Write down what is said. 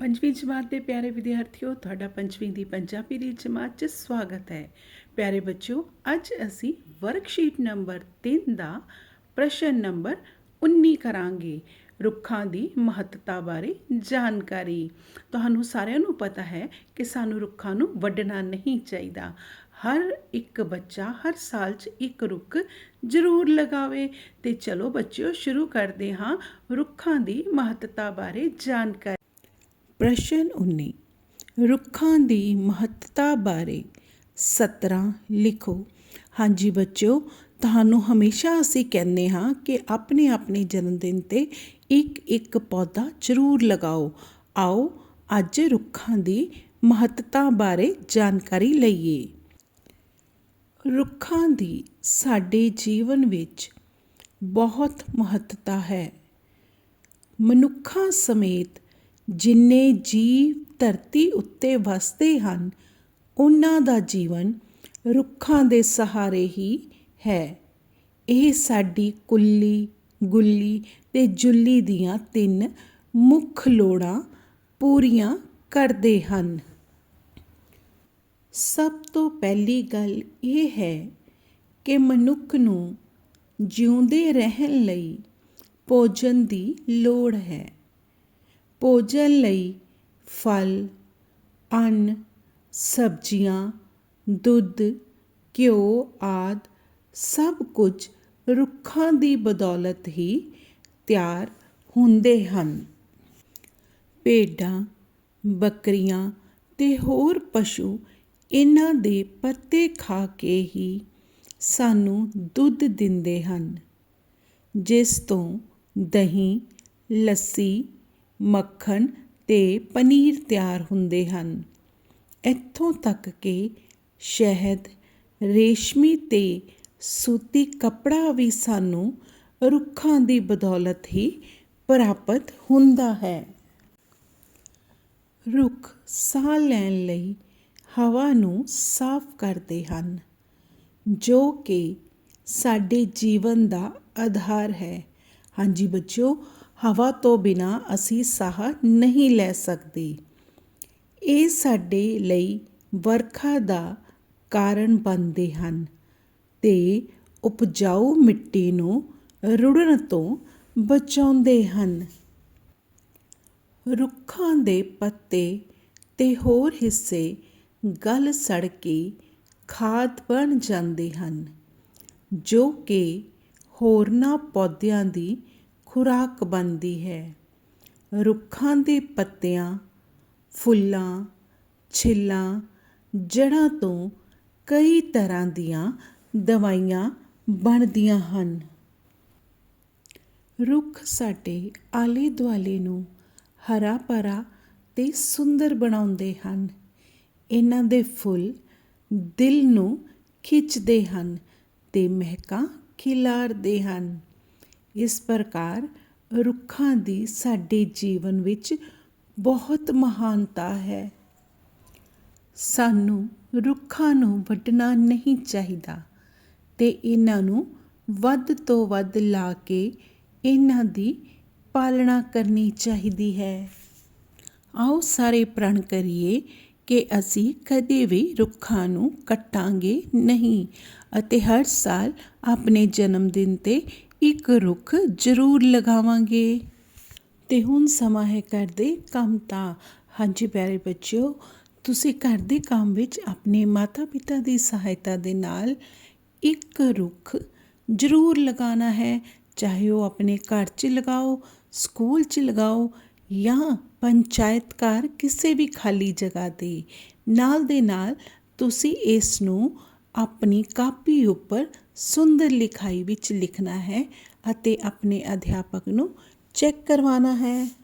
ਪੰਜਵੀਂ ਜਮਾਤ ਦੇ ਪਿਆਰੇ ਵਿਦਿਆਰਥੀਓ, ਤੁਹਾਡਾ ਪੰਜਵੀਂ ਦੀ ਪੰਜਾਬੀ ਦੀ ਜਮਾਤ 'ਚ ਸਵਾਗਤ ਹੈ। ਪਿਆਰੇ ਬੱਚਿਓ, ਅੱਜ ਅਸੀਂ ਵਰਕਸ਼ੀਟ ਨੰਬਰ 3 ਦਾ ਪ੍ਰਸ਼ਨ ਨੰਬਰ 19 ਕਰਾਂਗੇ ਰੁੱਖਾਂ ਦੀ ਮਹੱਤਤਾ ਬਾਰੇ ਜਾਣਕਾਰੀ। ਤੁਹਾਨੂੰ ਸਾਰਿਆਂ ਨੂੰ ਪਤਾ ਹੈ ਕਿ ਸਾਨੂੰ ਰੁੱਖਾਂ ਨੂੰ ਵੱਢਣਾ ਨਹੀਂ ਚਾਹੀਦਾ। ਹਰ ਇੱਕ ਬੱਚਾ ਹਰ ਸਾਲ 'ਚ ਇੱਕ ਰੁੱਖ ਜ਼ਰੂਰ ਲਗਾਵੇ। ਤੇ ਚਲੋ ਬੱਚਿਓ, ਸ਼ੁਰੂ ਕਰਦੇ ਹਾਂ ਰੁੱਖਾਂ ਦੀ ਮਹੱਤਤਾ ਬਾਰੇ ਜਾਣਕਾਰੀ। ਪ੍ਰਸ਼ਨ 19 ਰੁੱਖਾਂ ਦੀ ਮਹੱਤਤਾ ਬਾਰੇ 17 ਲਿਖੋ। ਹਾਂਜੀ ਬੱਚਿਓ, ਤੁਹਾਨੂੰ ਹਮੇਸ਼ਾ ਅਸੀਂ ਕਹਿੰਦੇ ਹਾਂ ਕਿ ਆਪਣੇ ਆਪਣੇ ਜਨਮ ਦਿਨ ਤੇ ਇੱਕ ਇੱਕ ਪੌਦਾ ਜ਼ਰੂਰ ਲਗਾਓ। ਆਓ, ਅੱਜ ਰੁੱਖਾਂ ਦੀ ਮਹੱਤਤਾ ਬਾਰੇ ਜਾਣਕਾਰੀ ਲਈਏ। ਰੁੱਖਾਂ ਦੀ ਸਾਡੇ ਜੀਵਨ ਵਿੱਚ ਬਹੁਤ ਮਹੱਤਤਾ ਹੈ। ਮਨੁੱਖਾਂ ਸਮੇਤ ਜਿੰਨੇ ਜੀਵ ਧਰਤੀ ਉੱਤੇ ਵਸਦੇ ਹਨ, ਉਹਨਾਂ ਦਾ ਜੀਵਨ ਰੁੱਖਾਂ ਦੇ ਸਹਾਰੇ ਹੀ ਹੈ। ਇਹ ਸਾਡੀ ਕੁੱਲੀ, ਗੁੱਲੀ ਤੇ ਜੁੱਲੀ ਦੀਆਂ ਤਿੰਨ ਮੁੱਖ ਲੋੜਾਂ ਪੂਰੀਆਂ ਕਰਦੇ ਹਨ। ਸਭ ਤੋਂ ਪਹਿਲੀ ਗੱਲ ਇਹ ਹੈ ਕਿ ਮਨੁੱਖ ਨੂੰ ਜਿਉਂਦੇ ਰਹਿਣ ਲਈ ਭੋਜਨ ਦੀ ਲੋੜ ਹੈ। ਭੋਜਨ ਲਈ ਫਲ, ਅੰਨ, ਸਬਜ਼ੀਆਂ, ਦੁੱਧ, ਘਿਓ ਆਦਿ ਸਭ ਕੁਝ ਰੁੱਖਾਂ ਦੀ ਬਦੌਲਤ ਹੀ ਤਿਆਰ ਹੁੰਦੇ ਹਨ। ਭੇਡਾਂ, ਬੱਕਰੀਆਂ ਤੇ ਹੋਰ ਪਸ਼ੂ ਇਹਨਾਂ ਦੇ ਪੱਤੇ ਖਾ ਕੇ ਹੀ ਸਾਨੂੰ ਦੁੱਧ ਦਿੰਦੇ ਹਨ, ਜਿਸ ਤੋਂ ਦਹੀਂ, ਲੱਸੀ ਮੱਖਣ ਅਤੇ ਪਨੀਰ ਤਿਆਰ ਹੁੰਦੇ ਹਨ। ਇੱਥੋਂ ਤੱਕ ਕਿ ਸ਼ਹਿਦ, ਰੇਸ਼ਮੀ ਤੇ ਸੂਤੀ ਕੱਪੜਾ ਵੀ ਸਾਨੂੰ ਰੁੱਖਾਂ ਦੀ ਬਦੌਲਤ ਹੀ ਪ੍ਰਾਪਤ ਹੁੰਦਾ ਹੈ। ਰੁੱਖ ਸਾਹ ਲੈਣ ਲਈ ਹਵਾ ਨੂੰ ਸਾਫ਼ ਕਰਦੇ ਹਨ, ਜੋ ਕਿ ਸਾਡੇ ਜੀਵਨ ਦਾ ਆਧਾਰ ਹੈ। ਹਾਂਜੀ ਬੱਚਿਓ ਹਵਾ ਤੋਂ ਬਿਨਾ ਅਸੀਂ ਸਾਹ ਨਹੀਂ ਲੈ ਸਕਦੇ। ਇਹ ਸਾਡੇ ਲਈ ਵਰਖਾ ਦਾ ਕਾਰਨ ਬਣਦੇ ਹਨ ਤੇ ਉਪਜਾਊ ਮਿੱਟੀ ਨੂੰ ਰੁੜਨ ਤੋਂ ਬਚਾਉਂਦੇ ਹਨ। ਰੁੱਖਾਂ ਦੇ ਪੱਤੇ ਤੇ ਹੋਰ ਹਿੱਸੇ ਗਲ ਸੜ ਕੇ ਖਾਦ ਬਣ ਜਾਂਦੇ ਹਨ, ਜੋ ਕਿ ਹੋਰਨਾਂ ਪੌਦਿਆਂ ਦੀ ਖੁਰਾਕ ਬਣਦੀ ਹੈ। ਰੁੱਖਾਂ ਦੇ ਪੱਤਿਆਂ, ਫੁੱਲਾਂ, ਛਿੱਲਾਂ, ਜੜ੍ਹਾਂ ਤੋਂ ਕਈ ਤਰ੍ਹਾਂ ਦੀਆਂ ਦਵਾਈਆਂ ਬਣਦੀਆਂ ਹਨ। ਰੁੱਖ ਸਾਡੇ ਆਲੇ ਦੁਆਲੇ ਨੂੰ ਹਰਾ ਭਰਾ ਤੇ ਸੁੰਦਰ ਬਣਾਉਂਦੇ ਹਨ। ਇਹਨਾਂ ਦੇ ਫੁੱਲ ਦਿਲ ਨੂੰ ਖਿੱਚਦੇ ਹਨ ਤੇ ਮਹਿਕਾਂ ਖਿਲਾਰਦੇ ਹਨ। ਇਸ ਪ੍ਰਕਾਰ ਰੁੱਖਾਂ ਦੀ ਸਾਡੇ ਜੀਵਨ ਵਿੱਚ ਬਹੁਤ ਮਹਾਨਤਾ ਹੈ। ਸਾਨੂੰ ਰੁੱਖਾਂ ਨੂੰ ਵੱਢਣਾ ਨਹੀਂ ਚਾਹੀਦਾ ਤੇ ਇਹਨਾਂ ਨੂੰ ਵੱਧ ਤੋਂ ਵੱਧ ਲਾ ਕੇ ਇਹਨਾਂ ਦੀ ਪਾਲਣਾ ਕਰਨੀ ਚਾਹੀਦੀ ਹੈ। ਆਓ ਸਾਰੇ ਪ੍ਰਣ ਕਰੀਏ ਕਿ ਅਸੀਂ ਕਦੇ ਵੀ ਰੁੱਖਾਂ ਨੂੰ ਕੱਟਾਂਗੇ ਨਹੀਂ ਅਤੇ ਹਰ ਸਾਲ ਆਪਣੇ ਜਨਮ ਦਿਨ ਤੇ ਇੱਕ ਰੁੱਖ ਜ਼ਰੂਰ ਲਗਾਵਾਂਗੇ। ਤੇ ਹੁਣ ਸਮਾਂ ਹੈ ਕਰਦੇ ਕੰਮ ਤਾਂ ਹਾਂਜੀ ਪਿਆਰੇ ਬੱਚਿਓ, ਤੁਸੀਂ ਘਰ ਦੇ ਕੰਮ ਵਿੱਚ ਆਪਣੇ ਮਾਤਾ-ਪਿਤਾ ਦੀ ਸਹਾਇਤਾ ਦੇ ਨਾਲ ਇੱਕ ਰੁੱਖ ਜ਼ਰੂਰ ਲਗਾਉਣਾ ਹੈ। ਚਾਹੇ ਉਹ ਆਪਣੇ ਘਰ 'ਚ ਲਗਾਓ, ਸਕੂਲ 'ਚ ਲਗਾਓ ਜਾਂ ਪੰਚਾਇਤ ਘਰ ਕਿਸੇ ਵੀ ਖਾਲੀ ਜਗ੍ਹਾ ਤੇ। ਨਾਲ ਦੇ ਨਾਲ ਤੁਸੀਂ ਇਸ ਨੂੰ ਆਪਣੀ ਕਾਪੀ ਉੱਪਰ ਸੁੰਦਰ ਲਿਖਾਈ ਵਿੱਚ ਲਿਖਣਾ ਹੈ ਅਤੇ ਆਪਣੇ ਅਧਿਆਪਕ ਨੂੰ ਚੈੱਕ ਕਰਵਾਉਣਾ ਹੈ।